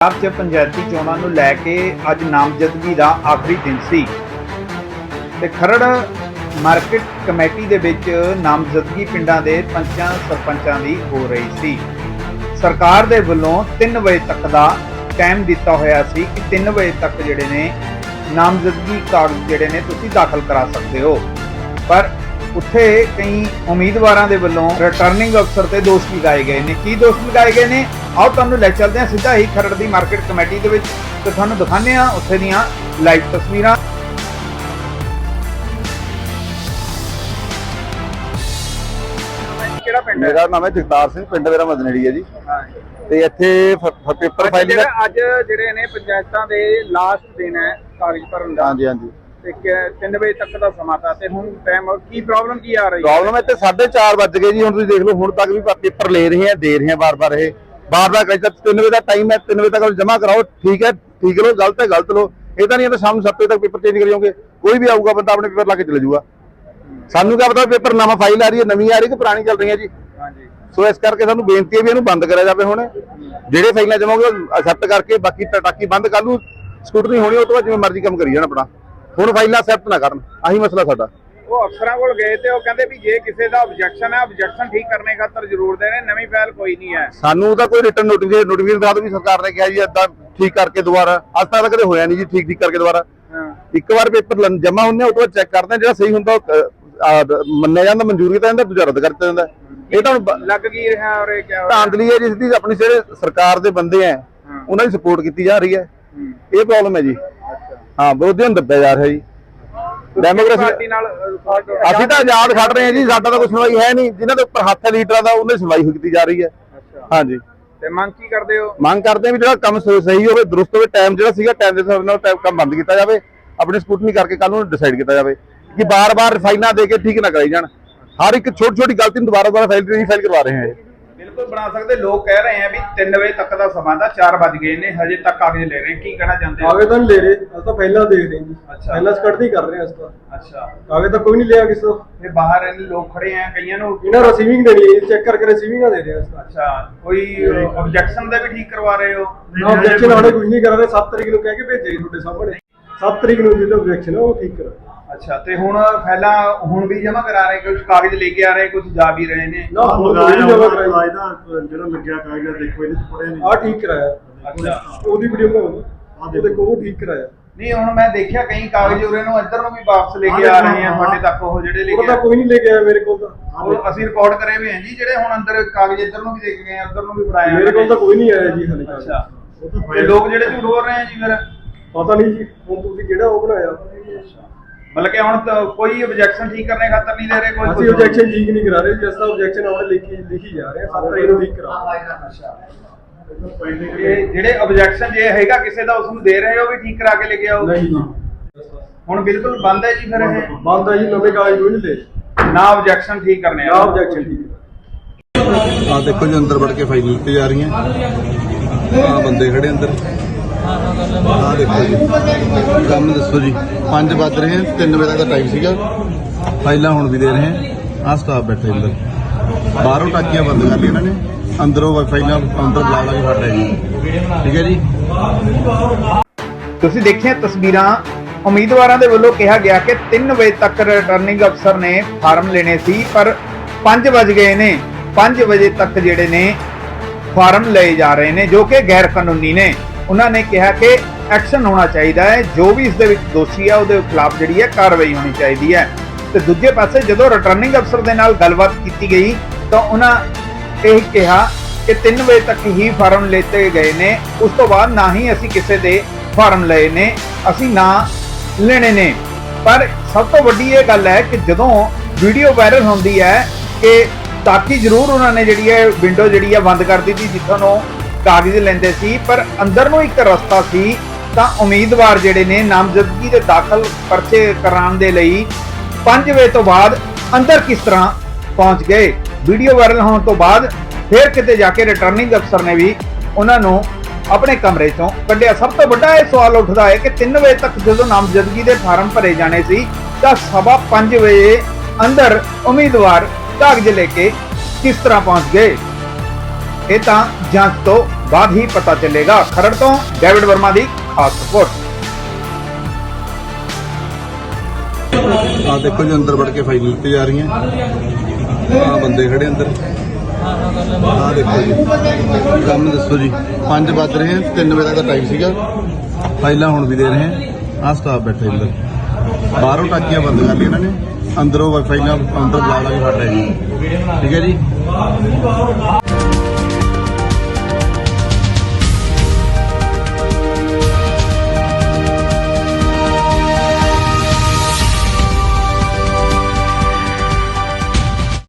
ਪੰਜਾਬ 'ਚ ਪੰਚਾਇਤੀ ਚੋਣਾਂ ਨੂੰ ਲੈ ਕੇ ਅੱਜ ਨਾਮਜ਼ਦਗੀ ਦਾ ਆਖਰੀ ਦਿਨ ਸੀ। ਤੇ ਖਰੜ ਮਾਰਕੀਟ ਕਮੇਟੀ ਦੇ ਵਿੱਚ ਨਾਮਜ਼ਦਗੀ ਪਿੰਡਾਂ ਦੇ ਪੰਚਾਂ ਸਰਪੰਚਾਂ ਦੀ ਹੋ ਰਹੀ ਸੀ। ਸਰਕਾਰ ਦੇ ਵੱਲੋਂ 3 ਵਜੇ ਤੱਕ ਦਾ ਟਾਈਮ ਦਿੱਤਾ ਹੋਇਆ ਸੀ ਕਿ 3 ਵਜੇ ਤੱਕ ਜਿਹੜੇ ਨੇ ਨਾਮਜ਼ਦਗੀ ਕਾਗਜ਼ ਜਿਹੜੇ ਨੇ ਤੁਸੀਂ ਦਾਖਲ ਕਰਾ ਸਕਦੇ ਹੋ। ਪਰ ਉੱਥੇ ਕਈ ਉਮੀਦਵਾਰਾਂ ਦੇ ਵੱਲੋਂ ਰਿਟਰਨਿੰਗ ਅਫਸਰ ਤੇ ਦੋਸ਼ ਲਗਾਏ ਗਏ ਨੇ। ਕੀ ਦੋਸ਼ ਲਗਾਏ ਗਏ ਨੇ? ਆਓ ਤੁਹਾਨੂੰ ਲੈ ਚੱਲਦੇ ਹਾਂ ਸਿੱਧਾ ਹੀ ਖਰੜ ਦੀ ਮਾਰਕੀਟ ਕਮੇਟੀ ਦੇ ਵਿੱਚ ਤੇ ਤੁਹਾਨੂੰ ਦਿਖਾਉਂਦੇ ਹਾਂ ਉੱਥੇ ਦੀਆਂ ਲਾਈਵ ਤਸਵੀਰਾਂ। ਕਿਹੜਾ ਪਿੰਡ ਮੇਰਾ ਨਾਮ ਹੈ ਜਗਤਾਰ ਸਿੰਘ ਪਿੰਡ ਮੇਰਾ ਮਦਨੇੜੀ ਹੈ ਜੀ। ਹਾਂ ਤੇ ਇੱਥੇ ਪੇਪਰ ਅੱਜ ਫਾਈਲਿੰਗ ਜਿਹੜਾ ਅੱਜ ਜਿਹੜੇ ਨੇ ਪੰਚਾਇਤਾਂ ਦੇ ਲਾਸਟ ਦਿਨ ਹੈ ਕਾਗਜ਼ ਭਰਨ ਦਾ। ਹਾਂਜੀ ਹਾਂਜੀ। ਤੇ 3 ਵਜੇ ਤੱਕ ਦਾ ਸਮਾਂ ਤਾਂ ਤੇ ਹੁਣ ਟਾਈਮ ਕੀ ਪ੍ਰੋਬਲਮ ਕੀ ਆ ਰਹੀ ਹੈ? ਪ੍ਰੋਬਲਮ ਤੇ 4:30 ਵੱਜ ਗਏ ਜੀ ਹੁਣ ਤੁਸੀਂ ਦੇਖ ਲਓ ਹੁਣ ਤੱਕ ਵੀ ਪੇਪਰ ਲੈ ਰਹੇ ਆ ਦੇ ਰਹੇ ਆ ਬਾਰ-ਬਾਰ ਇਹ। ਬਾਰ-ਬਾਰ ਕਹੀ ਤਾਂ 3 ਵਜੇ ਦਾ ਟਾਈਮ ਹੈ 3 ਵਜੇ ਤੱਕ ਜਮ੍ਹਾਂ ਕਰਾਓ ਠੀਕ ਹੈ ਠੀਕ ਲਓ ਗਲਤ ਹੈ ਗਲਤ ਲਓ। ਇਹ ਤਾਂ ਨਹੀਂ ਤਾਂ ਸ਼ਾਮ ਨੂੰ 7 ਵਜੇ ਤੱਕ ਪੇਪਰ ਚੇਂਜ ਕਰੀ ਜਾਓਗੇ। ਕੋਈ ਵੀ ਆਊਗਾ ਬੰਦਾ ਆਪਣੇ ਪੇਪਰ ਲਾ ਕੇ ਚਲੇ ਜਾਊਗਾ। ਸਾਨੂੰ ਕੀ ਪਤਾ ਪੇਪਰ ਨਵਾਂ ਫਾਈਲ ਆ ਰਹੀ ਹੈ ਨਵੀਂ ਆ ਰਹੀ ਕਿ ਪੁਰਾਣੀ ਚੱਲ ਰਹੀ ਹੈ ਜੀ। ਹਾਂਜੀ। ਸੋ ਇਸ ਕਰਕੇ ਸਾਨੂੰ ਬੇਨਤੀ ਹੈ ਵੀ ਇਹਨੂੰ ਬੰਦ ਕਰਿਆ ਜਾਵੇ ਹੁਣ। ਜਿਹੜੇ ਫਾਈਲਾਂ ਜਮਾਓਗੇ ਅਸੈਪਟ ਕਰਕੇ ਬਾਕੀ ਟਾਕੀ ਬੰਦ ਕਰ ਲੂ ਸਕੂਟਰੀ ਹੋਣੀ ਉਹ ਤੋਂ ਬਾਅਦ ਜਿਵੇਂ ਮਰਜ਼ੀ ਕੰਮ ਕਰੀ ਜਾਣ ਆਪਣਾ। ਹੁਣ ਫਾਈਲਾਂ ਅਸੈਪਟ ਨਾ ਕਰਨ। ਆਹੀ ਮਸਲਾ ਸਾਡਾ। ਉਹ ਅਫਸਰਾਂ ਕੋਲ ਗਏ ਤੇ ਉਹ ਕਹਿੰਦੇ ਵੀ ਜੇ ਕਿਸੇ ਦਾ ਆਬਜੈਕਸ਼ਨ ਹੈ ਆਬਜੈਕਸ਼ਨ ਠੀਕ ਕਰਨੇ ਖਾਤਰ ਜ਼ਰੂਰ ਦੇ ਨੇ ਨਵੀਂ ਫਾਈਲ ਕੋਈ ਨਹੀਂ ਹੈ। ਸਾਨੂੰ ਤਾਂ ਕੋਈ ਰਿਟਰਨ ਨੋਟੀਫਿਕੇਸ਼ਨ ਨੋਟੀਫਿਕੇਸ਼ਨ ਦਾ ਵੀ ਸਰਕਾਰ ਨੇ ਕਿਹਾ ਜੀ ਏਦਾਂ ਠੀਕ ਕਰਕੇ ਦੁਬਾਰਾ। ਅੱਜ ਤੱਕ ਤਾਂ ਕਦੇ ਹੋਇਆ ਨਹੀਂ ਜੀ ਠੀਕ ਠੀਕ ਕਰਕੇ ਦੁਬਾਰਾ। ਇੱਕ ਵਾਰ ਪੇਪਰ ਜਮਾ ਹੁੰਦੇ ਉਹ ਤੋਂ ਚੈੱਕ ਕਰਦੇ ਜਿਹੜਾ ਸਹੀ ਹੁੰਦਾ ਮੰਨਿਆ ਜਾਂਦਾ ਮਨਜ਼ੂਰੀ ਕੀਤਾ ਜਾਂਦਾ ਦੂਜਾ ਰੱਦ ਕਰ ਦਿੱਤਾ ਜਾਂਦਾ। ਇਹ ਤਾਂ ਲੱਗ ਕੀ ਰਿਹਾ ਔਰ ਇਹ ਕਿਆ ਹੋ ਰਿਹਾ? ਧਾਂਦਲੀ ਹੈ ਜਿਸ ਦੀ ਆਪਣੀ ਜਿਹੜੇ ਸਰਕਾਰ ਦੇ ਬੰਦੇ ਆ। ਉਹਨਾਂ ਦੀ ਸਪੋਰਟ ਕੀਤੀ ਜਾ ਰਹੀ ਹੈ। ਇਹ ਪ੍ਰੋਬਲਮ ਹੈ ਜੀ। ਹਾਂ ਵਿਰੋਧੀਆਂ ਨੂੰ ਦੱਬਿਆ ਜਾ ਰਿਹਾ ਜੀ। ਪਾਰਟੀ ਡੈਮੋਕ੍ਰੇਸੀ ਨਾਲ ਅਸੀਂ ਤਾਂ ਆਜ਼ਾਦ ਖੜ ਰਹੇ ਹਾਂ ਜੀ ਸਾਡਾ ਤਾਂ ਕੋਈ ਸੁਣਵਾਈ ਹੈ ਨਹੀਂ। ਜਿਨ੍ਹਾਂ ਦੇ ਉੱਪਰ ਹੱਥ ਹੈ ਲੀਡਰਾਂ ਦਾ ਉਹਨਾਂ ਦੀ ਸੁਣਵਾਈ ਕੀਤੀ ਜਾ ਰਹੀ ਹੈ। ਅੱਛਾ। ਹਾਂਜੀ। ਤੇ ਮੰਗ ਕੀ ਕਰਦੇ ਹੋ? ਮੰਗ ਕਰਦੇ ਹਾਂ ਵੀ ਜਿਹੜਾ ਕੰਮ ਸ- ਸਹੀ ਹੋਵੇ ਦਰੁਸਤ ਹੋਵੇ ਟਾਈਮ ਜਿਹੜਾ ਸੀਗਾ ਟਾਈਮ ਦੇ ਹਿਸਾਬ ਨਾਲ ਟਾਈਮ ਕੰਮ ਬੰਦ ਕੀਤਾ ਜਾਵੇ। ਆਪਣੀ ਸਕੂਟਨੀ ਕਰਕੇ ਕੱਲ ਨੂੰ ਡਿਸਾਈਡ ਕੀਤਾ ਜਾਵੇ ਕਿ ਬਾਰ-ਬਾਰ ਫਾਈਲਾਂ ਦੇ ਕੇ ਠੀਕ ਨਾ ਕਰਾਈ ਜਾਣ। ਹਰ ਇੱਕ ਛੋਟੀ ਛੋਟੀ ਗਲਤੀ ਨੂੰ ਦੁਬਾਰਾ ਦੁਬਾਰਾ ਫਾਈਲ ਰੀਫਾਈਲ ਕਰਵਾ ਰਹੇ ਹਾਂ ਇਹ। ਬਿਲਕੁਲ ਬਣਾ ਸਕਦੇ। ਲੋਕ ਕਹਿ ਰਹੇ ਆ ਵੀ 3 ਵਜੇ ਤੱਕ ਦਾ ਸਮਾਂ ਦਾ 4 ਵੱਜ ਗਏ ਨੇ ਹਜੇ ਤੱਕ ਕਾਗਜ਼ ਲੈ ਰਹੇ। ਕੀ ਕਹਿਣਾ ਚਾਹੁੰਦੇ ਹੋ? ਆਵੇਦਨ ਲੈ ਰਹੇ ਅਸੀਂ ਤਾਂ ਪਹਿਲਾਂ ਦੇਖ ਰਹੇ ਜੀ। ਅੱਛਾ। ਪਹਿਲਾਂ ਸਕੜਦੀ ਕਰ ਰਹੇ ਅਸੀਂ ਤਾਂ। ਅੱਛਾ। ਕਾਗਜ਼ ਤਾਂ ਕੋਈ ਨਹੀਂ ਲਿਆ ਕਿਸੇ। ਤੋਂ ਇਹ ਬਾਹਰ ਇਹਨੇ ਲੋਕ ਖੜੇ ਆ ਕਈਆਂ ਨੂੰ ਇਹਨਾਂ ਰਸੀਵਿੰਗ ਦੇਣੀ ਹੈ ਚੈੱਕ ਕਰਕੇ ਰਸੀਵਿੰਗਾਂ ਦੇ ਰਹੇ ਅਸੀਂ ਤਾਂ। ਅੱਛਾ ਕੋਈ ਆਬਜੈਕਸ਼ਨ ਦਾ ਵੀ ਠੀਕ ਕਰਵਾ ਰਹੇ ਹੋ? ਨਾ ਆਬਜੈਕਸ਼ਨ ਆਣੇ ਕੁਝ ਨਹੀਂ ਕਰ ਰਹੇ 7 ਤਰੀਕ ਨੂੰ ਕਹਿ ਕੇ ਭੇਜੇ ਤੁਹਾਡੇ ਸਾਹਮਣੇ। 7 ਤਰੀਕ ਨੂੰ ਜਿਹੜਾ ਆਬਜੈਕਸ਼ਨ ਹੈ ਉਹ ਠੀਕ ਕਰਾ ਅੱਛਾ ਤੇ ਹੁਣ ਪਹਿਲਾਂ ਹੁਣ ਵੀ ਜਮ੍ਹਾਂ ਕਰਾ ਰਹੇ ਕੁਝ ਕਾਗਜ਼ ਲੈ ਕੇ ਆ ਰਹੇ ਕੁਝ ਜਾ ਵੀ ਰਹੇ ਨੇ? ਨਾ ਹੁਣ ਜਮਾ ਕਰਾਈ। ਜਿਹੜਾ ਲੱਗਿਆ ਕਾਗਜ਼ ਦੇਖੋ ਇਹਦੇ ਚ ਪੜਿਆ ਨਹੀਂ ਆ ਠੀਕ ਕਰਾਇਆ। ਅੱਛਾ। ਉਹਦੀ ਵੀਡੀਓ ਬਣਾਓ ਉਹ ਦੇਖੋ ਉਹ ਠੀਕ ਕਰਾਇਆ। ਨਹੀਂ ਹੁਣ ਮੈਂ ਦੇਖਿਆ ਕਈ ਕਾਗਜ਼ ਉਰੇ ਨੂੰ ਇੱਧਰ ਨੂੰ ਵੀ ਵਾਪਸ ਲੈ ਕੇ ਆ ਰਹੇ ਆ ਤੁਹਾਡੇ ਤੱਕ ਉਹ ਜਿਹੜੇ ਲੈ ਉਹ ਕੇ ਤਾਂ ਆ। ਕੋਈ ਨਹੀਂ ਲੈ ਕੇ ਆਇਆ ਮੇਰੇ ਕੋਲ ਤਾਂ। ਉਹ ਅਸੀਂ ਰਿਕਾਰਡ ਕਰੇ ਹੋਏ ਆ ਜੀ ਜਿਹੜੇ ਹੁਣ ਅੰਦਰ ਕਾਗਜ਼ ਇੱਧਰ ਨੂੰ ਵੀ ਦੇ ਕੇ ਗਏ ਆ ਉੱਧਰ ਨੂੰ ਵੀ ਫੜਾਏ ਆ ਮੇਰੇ ਕੋਲ ਤਾਂ ਕੋਈ ਨਹੀਂ ਆਇਆ ਜੀ ਹਲੇ ਤੱਕ। ਅੱਛਾ। ਉਹ ਤਾਂ ਲੋਕ ਜਿਹੜੇ ਝੂਠ ਬੋਲ ਰਹੇ ਆ ਜੀ ਫਿਰ? ਪਤਾ ਨਹੀਂ ਜੀ ਹੁਣ ਤੁਸੀਂ ਕਿਹੜਾ ਉਹ ਬਣਾਇਆ? ਮਤਲਬ ਕਿ ਹੁਣ ਤਾਂ ਕੋਈ ਆਬਜੈਕਸ਼ਨ ਠੀਕ ਕਰਨੇ ਖਾਤਰ ਨਹੀਂ ਦੇ ਰਹੇ ਕੋਈ ਅਸੀਂ ਆਬਜੈਕਸ਼ਨ ਠੀਕ ਨਹੀਂ ਕਰਾ ਰਹੇ ਜਿਸ ਦਾ ਆਬਜੈਕਸ਼ਨ ਆਉਣੇ ਲਿਖੀ ਲਿਖੀ ਜਾ ਰਹੇ ਆ 7 ਤਰੀਕ ਨੂੰ ਠੀਕ ਕਰਾ ਅੱਛਾ ਇਹ ਜਿਹੜੇ ਆਬਜੈਕਸ਼ਨ ਜੇ ਹੈਗਾ ਕਿਸੇ ਦਾ ਉਸ ਨੂੰ ਦੇ ਰਹੇ ਹੋ ਵੀ ਠੀਕ ਕਰਾ ਕੇ ਲੈ ਕੇ ਆਓ? ਨਹੀਂ ਜੀ। ਹੁਣ ਬਿਲਕੁਲ ਬੰਦ ਹੈ ਜੀ ਫਿਰ ਇਹ? ਬੰਦ ਆ ਜੀ ਨਵੇਂ ਕਾਗਜ਼ ਕੋਈ ਨਹੀਂ ਲੈ ਨਾ ਆਬਜੈਕਸ਼ਨ ਠੀਕ ਕਰਨੇ ਨਾ ਆਬਜੈਕਸ਼ਨ ਠੀਕ ਆਹ ਦੇਖੋ ਜੀ ਅੰਦਰ ਵੜ ਕੇ ਫਾਈਲ ਲਿੱਤੀ ਜਾ ਰਹੀਆਂ। ਆਹ ਬੰਦੇ ਖੜੇ ਅੰਦਰ। ਆਹ ਦੇਖੋ ਜੀ। ਕੰਮ ਦੱਸੋ ਜੀ। 5 ਵੱਜ ਰਹੇ ਹਨ 3 ਵਜੇ ਦਾ ਟਾਈਮ ਸੀਗਾ। ਫਾਈਲਾਂ ਹੁਣ ਵੀ ਦੇ ਰਹੇ ਹਨ ਸਟਾਫ ਬੈਠੇ ਅੰਦਰ ਬਾਹਰੋਂ ਟਾਕੀਆਂ ਬੰਦ ਕਰ ਲਈਆਂ ਇਹਨਾਂ ਨੇ। ਅੰਦਰੋਂ ਫਾਈਲਾਂ ਅੰਦਰ ਬੁਲਾ ਲਾ ਕੇ ਫੜ ਰਹੇ ਜੀ। ਠੀਕ ਹੈ ਜੀ। ਤੁਸੀਂ ਦੇਖਿਆ ਤਸਵੀਰਾਂ, ਉਮੀਦਵਾਰਾਂ ਦੇ ਵੱਲੋਂ ਕਿਹਾ ਗਿਆ ਕਿ 3 ਵਜੇ ਤੱਕ ਰਿਟਰਨਿੰਗ ਅਫਸਰ ਨੇ ਫਾਰਮ ਲੈਣੇ ਸੀ, ਪਰ 5 ਵਜ ਗਏ ਨੇ। 5 ਵਜੇ ਤੱਕ ਜਿਹੜੇ ਨੇ ਫਾਰਮ ਲਏ ਜਾ ਰਹੇ ਨੇ, ਜੋ ਕਿ ਗੈਰ ਕਾਨੂੰਨੀ ਨੇ। ਉਹਨਾਂ ਨੇ ਕਿਹਾ ਕਿ ਐਕਸ਼ਨ ਹੋਣਾ ਚਾਹੀਦਾ ਹੈ, ਜੋ ਵੀ ਇਸ ਦੇ ਵਿੱਚ ਦੋਸ਼ੀ ਹੈ ਉਹਦੇ ਖਿਲਾਫ ਜਿਹੜੀ ਹੈ ਕਾਰਵਾਈ ਹੋਣੀ ਚਾਹੀਦੀ ਹੈ। ਤੇ ਦੂਜੇ ਪਾਸੇ ਜਦੋਂ ਰਿਟਰਨਿੰਗ ਅਫਸਰ ਦੇ ਨਾਲ ਗੱਲਬਾਤ ਕੀਤੀ ਗਈ, ਤਾਂ ਉਹਨਾਂ ਇਹ ਕਿਹਾ ਕਿ 3 ਵਜੇ ਤੱਕ ਹੀ ਫਾਰਮ ਲੈਤੇ ਗਏ ਨੇ, ਉਸ ਤੋਂ ਬਾਅਦ ਨਾ ਹੀ ਅਸੀਂ ਕਿਸੇ ਦੇ ਫਾਰਮ ਲਏ ਨੇ, ਅਸੀਂ ਨਾ ਲੈਣੇ ਨੇ। ਪਰ ਸਭ ਤੋਂ ਵੱਡੀ ਇਹ ਗੱਲ ਹੈ ਕਿ ਜਦੋਂ ਵੀਡੀਓ ਵਾਇਰਲ ਹੁੰਦੀ ਹੈ ਕਿ ਤਾਕੀ ਜ਼ਰੂਰ ਉਹਨਾਂ ਨੇ ਜਿਹੜੀ ਹੈ ਵਿੰਡੋ ਜਿਹੜੀ ਹੈ ਬੰਦ ਕਰ ਦਿੱਤੀ, ਜਿੱਥੋਂ ਨੂੰ ਕਾਗਜ਼ ਲੈਂਦੇ ਸੀ, ਪਰ ਅੰਦਰ ਨੂੰ ਇੱਕ ਰਸਤਾ ਸੀ, ਤਾਂ ਉਮੀਦਵਾਰ ਜਿਹੜੇ ਨੇ ਨਾਮਜ਼ਦਗੀ ਦੇ ਦਾਖਲ ਪਰਚੇ ਕਰਾਉਣ ਦੇ ਲਈ 5 ਵਜੇ ਤੋਂ ਬਾਅਦ ਅੰਦਰ ਕਿਸ ਤਰ੍ਹਾਂ ਪਹੁੰਚ ਗਏ। ਵੀਡੀਓ ਵਾਇਰਲ ਹੋਣ ਤੋਂ ਬਾਅਦ ਫਿਰ ਕਿਤੇ ਜਾ ਕੇ ਰਿਟਰਨਿੰਗ ਅਫਸਰ ਨੇ ਵੀ ਉਹਨਾਂ ਨੂੰ ਆਪਣੇ ਕਮਰੇ ਤੋਂ ਕੱਢਿਆ। ਸਭ ਤੋਂ ਵੱਡਾ ਇਹ ਸਵਾਲ ਉੱਠਦਾ ਹੈ ਕਿ 3 ਵਜੇ ਤੱਕ ਜਦੋਂ ਨਾਮਜ਼ਦਗੀ ਦੇ ਫਾਰਮ ਭਰੇ ਜਾਣੇ ਸੀ, ਤਾਂ ਸਵਾ 5 ਵਜੇ ਅੰਦਰ ਉਮੀਦਵਾਰ ਕਾਗਜ਼ ਲੈ ਕੇ ਕਿਸ ਤਰ੍ਹਾਂ ਪਹੁੰਚ ਗਏ। ਇਹ ਤਾਂ ਜਾਂਚ ਤੋਂ ਬਾਅਦ ਹੀ ਪਤਾ ਚੱਲੇਗਾ। ਖਰੜ ਤੋਂ ਡੇਵਿਡ ਵਰਮਾ ਦੀ ਖਾਸ ਰਿਪੋਰਟ। ਆ ਦੇਖੋ ਜੀ, ਅੰਦਰ ਵੜ ਕੇ ਫਾਈਲ ਲਿੱਤੇ ਜਾ ਰਹੀਆਂ। ਆ ਬੰਦੇ ਖੜੇ ਅੰਦਰ। ਆ ਦੇਖੋ ਜੀ ਕੰਮ ਦੱਸੋ ਜੀ। 5 ਵੱਜ ਰਹੇ ਹਨ 3 ਵਜੇ ਦਾ ਟਾਈਮ ਸੀਗਾ। ਫਾਈਲਾਂ ਹੁਣ ਵੀ ਦੇ ਰਹੇ ਹਨ ਆ ਸਟਾਫ ਬੈਠਾ ਅੰਦਰ। ਬਾਹਰੋਂ ਟਾਕੀਆਂ ਬੰਦ ਕਰ ਲਈਆਂ ਇਹਨਾਂ ਨੇ। ਅੰਦਰੋਂ ਫਾਈਲਾਂ ਅੰਦਰ ਬੁਲਾ ਲਾ ਕੇ ਫੜ ਰਹੇ ਜੀ ਠੀਕ ਹੈ ਜੀ।